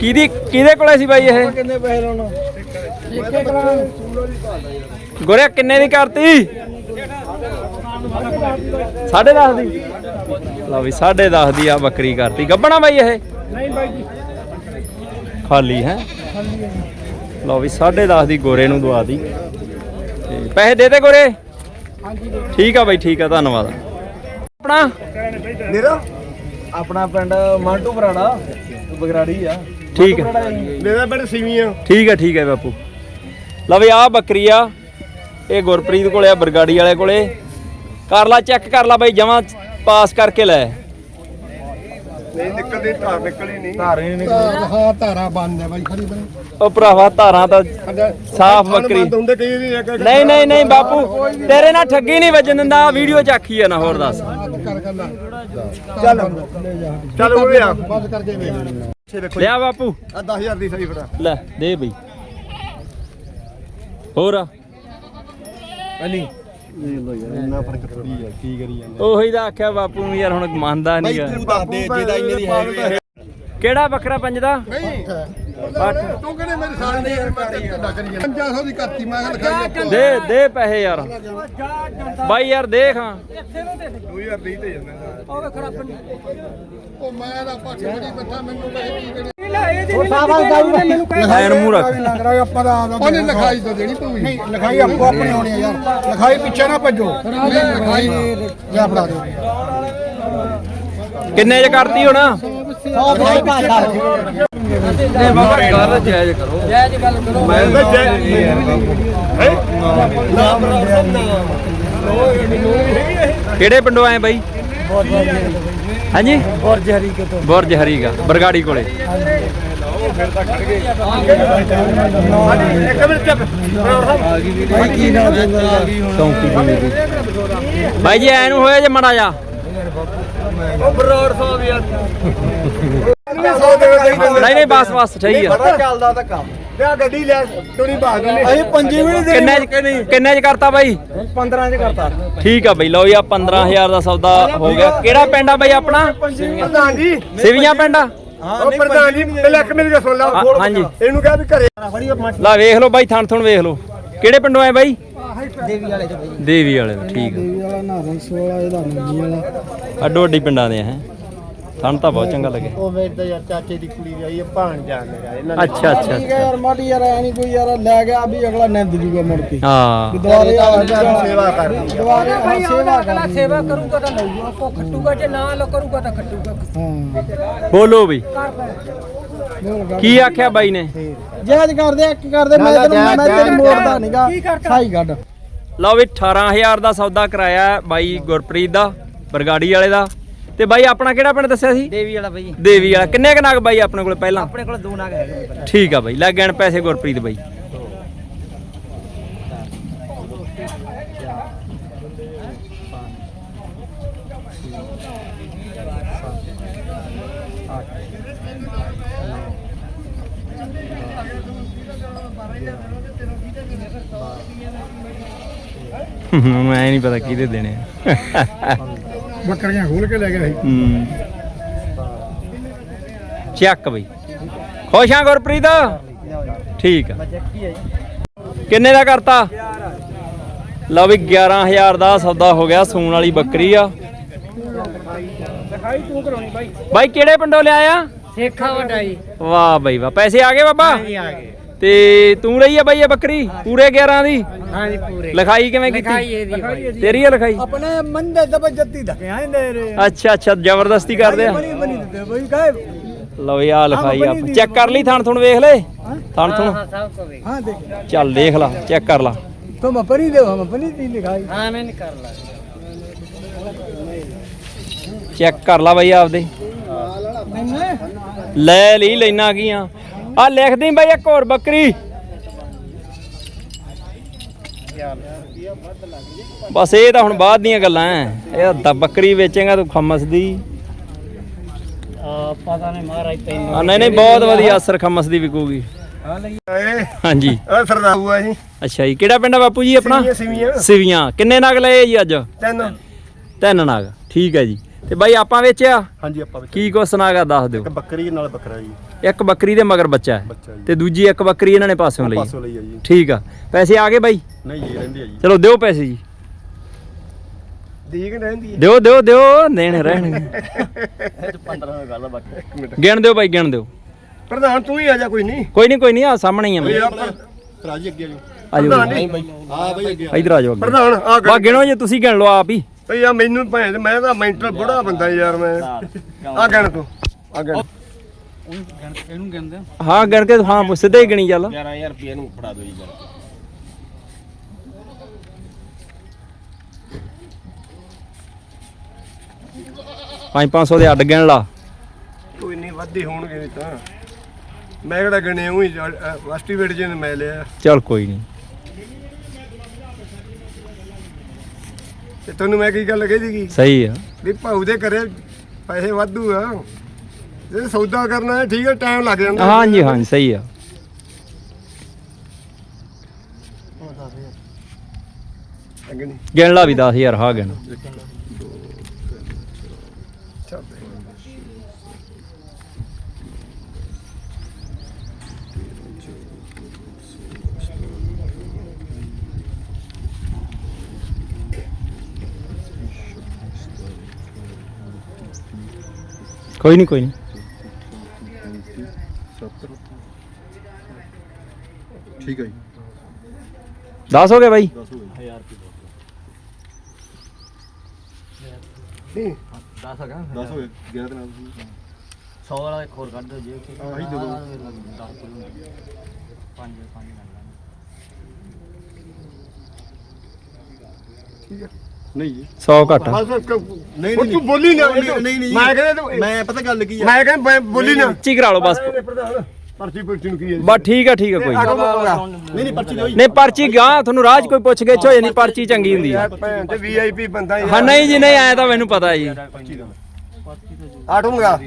ਕਿਹਦੀ ਕਿਹਦੇ ਕੋਲੇ ਸੀ ਬਾਈ ਇਹ? ਕਿੰਨੇ ਪੈਸੇ ਲਾਉਣਾ? ਗੋਰਿਆ ਕਿੰਨੇ ਦੀ ਕਰਤੀ? ਸਾਢੇ ਦਸ ਦੀ। ਲਓ ਵੀ ਸਾਢੇ ਦਸ ਦੀ ਆ ਬੱਕਰੀ ਕਰਤੀ। ਗੱਬਣਾ ਬਾਈ ਇਹ? ਨਹੀਂ ਬਾਈ ਜੀ। ਖਾਲੀ ਹੈ? ਲਓ ਵੀ ਸਾਢੇ ਦਸ ਦੀ ਗੋਰੇ ਨੂੰ ਦਵਾ ਦੀ। ਤੇ ਪੈਸੇ ਦੇ ਦੇ ਗੋਰੇ? ਠੀਕ ਆ ਬਾਈ ਠੀਕ ਆ ਧੰਨਵਾਦ। ਆਪਣਾ? ਮੇਰਾ ਆਪਣਾ ਪਿੰਡ ਮਾਂਟੂ ਬਰਾੜਾ ਬਗਰਾੜੀ ਆ। ਠੀਕ ਹੈ। ਮੇਰਾ ਪਿੰਡ ਸਿਵੀਆਂ। ਠੀਕ ਹੈ ਠੀਕ ਹੈ ਬਾਪੂ। ਲਓ ਵੀ ਆ ਬੱਕਰੀ ਆ। ਇਹ ਗੁਰਪ੍ਰੀਤ ਕੋਲੇ ਆ ਬਰਗਾੜੀ ਵਾਲੇ ਕੋਲੇ। ਕਰ ਲਾ ਚੈੱਕ ਕਰ ਲਾ ਬਾਈ ਜਮਾ ਪਾਸ ਕਰਕੇ ਲੈ। ਨਹੀਂ ਨਿਕਲਦੀ ਧਾਰ ਨਿਕਲੀ ਨਹੀਂ। ਧਾਰ ਨਹੀਂ ਨਿਕਲਦੀ। ਹਾਂ ਧਾਰਾ ਬੰਦ ਹੈ ਬਾਈ ਖੜੀ ਬਣੀ। ਉਹ ਭਰਾਵਾ ਧਾਰਾਂ ਤਾਂ ਸਾਫ਼ ਬੱਕਰੀ। ਨਹੀਂ ਨਹੀਂ ਨਹੀਂ ਬਾਪੂ ਤੇਰੇ ਨਾਲ ਠੱਗੀ ਨਹੀਂ ਵੱਜਣ ਦਿੰਦਾ ਵੀਡੀਓ ਚ ਆਖੀ ਆ ਨਾ ਹੋਰ ਦੱਸ। ਚੱਲ। ਚੱਲ ਉਹ ਆ। ਬੰਦ ਕਰ ਦੇ ਪਿੱਛੇ ਦੇਖੋ ਲਿਆ ਬਾਪੂ। ਆ 10000 ਦੀ ਸਹੀ ਫੜਾ। ਲੈ ਦੇ ਬਈ। ਹੋਰ ਆ? ਅਲੀ ਇੰਨਾ ਫ਼ਰਕ ਥੋੜੀ ਆ ਕੀ ਕਰੀ ਜਾਂਦਾ ਉਹੀ ਤਾਂ ਆਖਿਆ ਬਾਪੂ ਨੂੰ ਯਾਰ ਹੁਣ ਮੰਨਦਾ ਬਾਈ ਨਹੀਂਗਾ ਤੂੰ ਦੱਸ ਦੇ ਜਿਹਦਾ ਇੰਨੇ ਦੀ ਹੈਗੀ ਕਿਹੜਾ ਬੱਕਰਾ ਪੰਜਦਾ? ਨਹੀਂ। ਤੂੰ ਕਹਿੰਦੇ ਮੇਰੀ ਸਾਲ ਦੀ ਮੈਂ ਤੇ ਕਿੱਦਾਂ ਕਰੀ 500 ਦੀ ਕਰਤੀ ਮੈਂ ਕਿਹਾ ਲਿਖਾਈ ਦੇ ਦੇ ਪੈਸੇ ਯਾਰ ਬਾਈ ਯਾਰ ਦੇਖ ਹਾਂ 2000 ਦੀ ਤੇ ਜਾਂਦਾ ਉਹ ਮੈਂ ਦਾ ਪੱਛ ਬੜੀ ਬੱਠਾ ਮੈਨੂੰ ਪੈਸੇ ਕੀ ਦੇਣੇ ਐਨ ਮੂੰਹ ਰੱਖ ਉਹਨੇ ਲਿਖਾਈ ਤਾਂ ਦੇਣੀ ਪਊਗੀ ਨਹੀਂ ਲਿਖਾਈ ਆਪੋ ਆਪਣੀ ਹੋਣੀ ਆ ਯਾਰ ਲਿਖਾਈ ਪਿੱਛੇ ਨਾ ਭੱਜੋ ਲਿਖਾਈ ਲਿਆ ਫੜਾ ਦੇ ਕਿੰਨੇ ਚ ਕਰਤੀ ਹੁਣ ਗੱਲ ਜਾਇਜ਼ ਕਰੋ। ਜਾਇਜ਼ ਗੱਲ ਕਰੋ। ਮੈਂ ਤਾਂ ਹੈ? ਕਿਹੜੇ ਪਿੰਡੋਂ ਆਏ ਬਾਈ? ਹਾਂਜੀ? ਬੁਰਜ ਹਰੀ ਕੇ ਤੋਂ। ਬੁਰਜ ਹਰੀਗਾ ਬਰਗਾੜੀ ਕੋਲੇ। ਇੱਕ ਮਿੰਟ ਚੱਪ। ਭਾਈ ਕੀ ਨਾ ਦੇਂਦਾ ਬਾਈ ਜੀ ਐ ਨੂੰ ਹੋਇਆ ਜੇ ਮੜਾ ਜਾ ਉਹ ਬਰੋੜ ਸਾਹਿਬ ਯਾਰ। 100 ਦੇ ਦੇ ਨਹੀਂ ਨਹੀਂ ਬਸ ਬਸ ਸਹੀ ਆ। ਬੜਾ ਚੱਲਦਾ ਤਾਂ ਕੰਮ। ਲਿਆ ਗੱਡੀ ਲੈ ਟੋਣੀ ਬਾਗ ਨੇ ਅਸੀਂ ਪੰਜੀ ਵੀ ਨਹੀਂ ਕਿੰਨੇ ਚ ਕਿੰਨੇ ਚ ਕਰਤਾ ਬਾਈ? 15 ਚ ਕਰਤਾ। ਠੀਕ ਆ ਬਾਈ ਲਓ ਜੀ ਆ 15000 ਦਾ ਸੌਦਾ ਹੋ ਗਿਆ। ਕਿਹੜਾ ਪਿੰਡ ਆ ਬਾਈ ਆਪਣਾ? ਪ੍ਰਧਾਨ ਜੀ। ਸਿਵੀਆਂ ਪਿੰਡ ਆ? ਉਹ ਪ੍ਰਧਾਨ ਜੀ ਪਹਿਲਾਂ ਇੱਕ ਮੇਰੀ ਗੱਲ ਸੁਣ ਲਾ। ਹਾਂ- ਹਾਂਜੀ। ਇਹਨੂੰ ਕਿਹਾ ਵੀ ਘਰੇ ਲਾ ਵੇਖ ਲਓ ਬਾਈ ਥਣ ਥਣ ਵੇਖ ਲਓ। ਕਿਹੜੇ ਪਿੰਡੋਂ ਆਏ ਬਾਈ? ਦੇਵੀ ਵਾਲੇ ਚ ਬਈ। ਦੇਵੀ ਵਾਲੇ ਤੋਂ ਠੀਕ ਆ। ਵਾਲਾ ਨਾਰਨ ਸੋਲਾ ਇਹਦਾ ਮੰਜੀ ਵਾਲਾ। ਅੱਡੋ ਅੱਡੀ ਪਿੰਡਾਂ ਦੇ ਹੈ। ਥਣ ਤਾਂ ਬਹੁਤ ਚੰਗਾ ਲੱਗਿਆ। ਉਹ ਮੇਰੇ ਤਾਂ ਯਾਰ ਚਾਚੇ ਦੀ ਕੁੜੀ ਆਈ ਹੈ ਭਾਣ ਜਾਣ ਲਗਾ ਇਹਨਾਂ ਅੱਛਾ ਅੱਛਾ ਠੀਕ ਹੈ ਯਾਰ ਮਾੜੀ ਯਾਰ ਐ ਨਹੀਂ ਕੋਈ ਯਾਰ ਲੈ ਗਿਆ ਵੀ ਅਗਲਾ ਨਿੰਦ ਜੂਗਾ ਮੁੜ ਕੇ। ਹਾਂ। ਦੁਆਰੇ ਆ ਸੇਵਾ ਕਰਨੀ ਦੁਆਰੇ ਹਾਂ ਸੇਵਾ ਕਰ ਸੇਵਾ ਕਰੂਗਾ ਤਾਂ ਲਊਗਾ ਕੋ ਖੱਟੂਗਾ ਜੇ ਨਾ ਲੋ ਕਰੂਗਾ ਤਾਂ ਖੱਟੂਗਾ। ਹਾਂ। ਬੋਲੋ ਗਾ ਕੀ ਆਖਿਆ ਬਾਈ ਨੇ? ਜਹਾਜ਼ ਕਰਦੇ ਇੱਕ ਕਰਦੇ ਮੈਂ ਤੈਨੂੰ ਮੈਂ ਤੇਰੀ ਮੋੜਦਾ ਨਹੀਂਗਾ ਸਾਈ ਗੱਡ। ਲਓ ਵੀ 18000 ਦਾ ਸੌਦਾ ਕਰਾਇਆ ਬਾਈ ਗੁਰਪ੍ਰੀਤ ਦਾ ਬਰਗਾੜੀ ਵਾਲੇ ਦਾ। ਤੇ ਬਾਈ ਆਪਣਾ ਕਿਹੜਾ ਪਿੰਡ ਦੱਸਿਆ ਸੀ? ਦੇਵੀ ਵਾਲਾ ਬਈ। ਦੇਵੀ ਵਾਲਾ। ਕਿੰਨੇ ਕ ਨਗ ਬਾਈ ਆਪਣੇ ਕੋਲ ਪਹਿਲਾਂ? ਆਪਣੇ ਕੋਲ ਦੋ ਨਾਗ ਹੈਗੇ ਨੇ ਠੀਕ ਆ ਬਾਈ ਲੈ ਗਣ ਪੈਸੇ ਗੁਰਪ੍ਰੀਤ ਬਾਈ। ਮੈਂ ਨਹੀਂ ਪਤਾ ਕਿਹਦੇ ਦੇਣੇ ਆ। ਬੱਕਰੀਆਂ ਖੋਲ ਕੇ ਲੈ ਗਿਆ ਸੀ। ਹੂੰ। ਚੱਕ ਬਈ। ਖੁਸ਼ ਆ ਗੁਰਪ੍ਰੀਤ? ਠੀਕ ਆ। ਕਿੰਨੇ ਦਾ ਕਰਤਾ? ਲਓ ਵੀ 11000 ਦਾ ਸੌਦਾ ਹੋ ਗਿਆ ਸੂਣ ਵਾਲੀ ਬੱਕਰੀ ਆ। ਦਿਖਾਈ ਤੂੰ ਕਰਾਉਣੀ ਬਾਈ। ਬਾਈ ਕਿਹੜੇ ਪਿੰਡੋਂ ਲਿਆਇਆ? ਸੇਖਾ ਵਡਾਈ ਵਾਹ ਬਾਈ ਵਾਹ। ਪੈਸੇ ਆ ਗਏ ਬਾਬਾ? ਆ ਗਏ। ਤੇ ਤੂੰ ਲਈ ਆ ਬਾਈ ਇਹ ਬੱਕਰੀ? ਪੂਰੇ 11 ਦੀ? ਹਾਂਜੀ ਪੂਰੇ। ਲਿਖਾਈ ਕਿਵੇਂ ਕੀਤੀ? ਤੇਰੀ ਆ ਲਿਖਾਈ? ਆਪਣੇ ਮੰਦੇ ਜ਼ਬਰਦਸਤੀ ਧਕੇ ਆਂਦੇ ਰੇ? ਅੱਛਾ ਅੱਛਾ ਜ਼ਬਰਦਸਤੀ ਕਰਦੇ ਆ। ਲਓ ਯਾ ਲਿਖਾਈ ਆ। ਚੈੱਕ ਕਰ ਲਈ ਥਣ ਥਣ ਵੇਖ ਲੈ। ਥਣ ਥਣ। ਚੱਲ ਦੇਖ ਲਾ ਚੈੱਕ ਕਰ ਲਾ। ਤੁਮ ਆਪਣੀ ਦੇ ਹਮ ਆਪਣੀ ਦੀ ਲਿਖਾਈ। ਹਾਂ ਮੈਂ ਕਰ ਲਾ। ਚੈੱਕ ਕਰ ਲਾ ਬਾਈ ਆਪਦੇ। ਲੈ ਲਈ ਲੈਣਾ ਕੀ ਆ? ਆ ਲਿਖਦੀ ਬਾਈ ਇੱਕ ਹੋਰ ਬੱਕਰੀ। ਬਸ ਇਹ ਤਾਂ ਹੁਣ ਬਾਅਦ ਦੀਆਂ ਗੱਲਾਂ ਐ। ਇਹ ਤਾਂ ਬੱਕਰੀ ਵੇਚੇਗਾ ਤੂੰ ਖਮਸ ਦੀ। ਆ ਪਤਾ ਨਹੀਂ ਮਹਾਰਾਜ ਤੈਨੂੰ ਨਹੀਂ ਨਹੀਂ ਬਹੁਤ ਵਧੀਆ ਅਸਰ ਖਮਸ ਦੀ ਵਿਕੂਗੀ। ਹਾਂਜੀ। ਆ ਸਰਦਾਰ ਬੂਆ ਜੀ। ਅੱਛਾ ਜੀ ਕਿਹੜਾ ਪਿੰਡ ਆ ਬਾਪੂ ਜੀ ਆਪਣਾ? ਸਿਵੀਆਂ ਸਿਵੀਆਂ। ਸਿਵੀਆਂ। ਕਿੰਨੇ ਨਗ ਲਏ ਜੀ ਅੱਜ? ਤਿੰਨ। ਤਿੰਨ ਨਗ। ਠੀਕ ਹੈ ਜੀ। ਤੇ ਬਾਈ ਆਪਾਂ ਵੇਚਿਆ? ਹਾਂਜੀ ਆਪਾਂ ਵਿੱਚ ਕੀ ਕੁਛ ਨਾਗਾ ਦੱਸ ਦਿਓ। ਇੱਕ ਬੱਕਰੀ ਨਾਲ ਬੱਕਰਾ ਜੀ। ਇੱਕ ਬੱਕਰੀ ਦੇ ਮਗਰ ਬੱਚਾ ਹੈ। ਬੱਚਾ ਜੀ। ਤੇ ਦੂਜੀ ਇੱਕ ਬੱਕਰੀ ਇਹਨਾਂ ਨੇ ਪਾਸਿਓਂ ਲਈ ਹੈ। ਪਾਸੋਂ ਲਈ ਆ ਜੀ। ਠੀਕ ਆ। ਪੈਸੇ ਆ ਗਏ ਬਾਈ? ਨਹੀਂ ਜੀ ਰਹਿੰਦੀ ਆ ਜੀ। ਚਲੋ ਦਿਓ ਪੈਸੇ ਜੀ। ਠੀਕ ਰਹਿੰਦੀ ਦਿਓ ਦਿਓ ਦਿਓ ਦੇਣ ਰਹਿਣਗੇ ਹੈ 15 ਦਾ ਗੱਲ ਆ ਬਾਕੀ। ਗਿਣ ਦਿਓ ਬਾਈ ਗਿਣ ਦਿਓ। ਪ੍ਰਧਾਨ ਤੂੰ ਹੀ ਆ ਜਾ ਕੋਈ ਨਹੀਂ। ਕੋਈ ਨਹੀਂ ਕੋਈ ਨਹੀਂ ਆ ਸਾਹਮਣੇ ਹੀ ਆ ਮੈਂ ਰਾਜੀ ਅੱਗੇ ਆ ਆਜੋ ਨਹੀਂ ਬਾਈ ਹਾਂ ਬਾਈ ਅੱਗੇ ਇਧਰ ਆਜੋ ਅੱਗੇ। ਪ੍ਰਧਾਨ ਆ ਬਾ ਗਿਣੋ ਜੇ ਤੁਸੀਂ ਗਿਣ ਲਓ ਆਪ ਹੀ। ਭਈ ਆ ਮੈਨੂੰ ਭੈਣ ਮੈਂ ਤਾਂ ਮੈਂਟਲ ਬੁੜਾ ਬੰਦਾ ਯਾਰ ਮੈਂ। ਆ ਗਣ ਤੂੰ ਆ ਗਣ। ਹਾਂ ਗਿਣ ਕੇ ਹਾਂ ਸਿੱਧੇ ਹੀ ਗਿਣੀ ਚੱਲ। 11000 ਰੁਪਏ ਨੂੰ ਫੜਾ ਦਿਓ ਜੀ ਗਣ ਪੰਜ 500 ਦੇ ਅੱਡ ਗਿਣ ਲਾ। ਕੋਈ ਨਹੀਂ ਵੱਧੇ ਹੋਣਗੇ ਵੀ ਤਾਂ। ਮੈਂ ਕਿਹੜਾ ਗਣੇ ਉਹੀ ਐਸਟੀਮੇਟ ਜੇ ਮੈਂ ਲਿਆ। ਚੱਲ ਕੋਈ ਨਹੀਂ। ਤੇ ਤੈਨੂੰ ਮੈਂ ਕੀ ਗੱਲ ਕਹੀ ਸੀਗੀ? ਸਹੀ ਆ। ਵੀ ਭਾਊ ਦੇ ਘਰੇ ਪੈਸੇ ਵਾਧੂ ਆ। ਜੇ ਸੌਦਾ ਕਰਨਾ ਹੈ ਠੀਕ ਹੈ ਟਾਈਮ ਲੱਗ ਜਾਂਦਾ। ਹਾਂਜੀ ਹਾਂਜੀ ਸਹੀ ਆ। ਗਿਣ ਲਾ ਵੀ 10000 ਹਾਂ ਗਿਣ। ਕੋਈ ਨਹੀਂ ਕੋਈ ਨਹੀਂ ਠੀਕ ਹੈ ਜੀ। 10 ਹੋ ਗਏ ਬਾਈ। ਨਹੀਂ। 10 ਹੈਗਾ 10 ਹੋ ਗਏ। 11 ਦੇ ਨਾਲ 100 ਵਾਲਾ ਇੱਕ ਹੋਰ ਕੱਢ ਦਿਓ ਜੇ ਕਿ ਆਹੀ ਦੇ ਦਿਓ। 10 ਕਿਲੋ। 5 5 ਨਹੀਂ ਜੀ। 100 ਘੱਟ ਆ। ਬਸ ਨਹੀਂ ਨਹੀਂ ਤੂੰ ਬੋਲੀ ਨਾ ਨਹੀਂ ਨਹੀਂ ਮੈਂ ਕਹਿੰਦਾ ਤੂੰ ਮੈਂ ਪਤਾ ਗੱਲ ਕੀ ਆ? ਮੈਂ ਕਹਿੰਦਾ ਮੈਂ ਬੋਲੀ ਨਾ। ਪਰਚੀ ਕਰਾ ਲਓ ਬਸ। ਪਰਚੀ ਪੁਰਚੀ ਨੂੰ ਕੀ ਹੈ ਬਸ ਠੀਕ ਆ ਠੀਕ ਆ ਕੋਈ ਨੀ। ਨਹੀਂ। ਨਹੀਂ ਪਰਚੀ ਦਿਓ ਨਹੀਂ ਪਰਚੀ ਗਾਂ ਤੁਹਾਨੂੰ ਰਾਜ ਕੋਈ ਪੁੱਛ ਗਿੱਛ ਹੋ ਜਾਂਦੀ ਪਰਚੀ ਚੰਗੀ ਹੁੰਦੀ ਆ। ਭੈਣ ਤੇ ਵੀਆਈਪੀ ਬੰਦਾ ਹਾਂ ਨਹੀਂ ਜੀ ਨਹੀਂ ਆਇਆ ਤਾਂ ਮੈਨੂੰ ਪਤਾ ਜੀ। ਆਟੋ ਮੰਗਾ।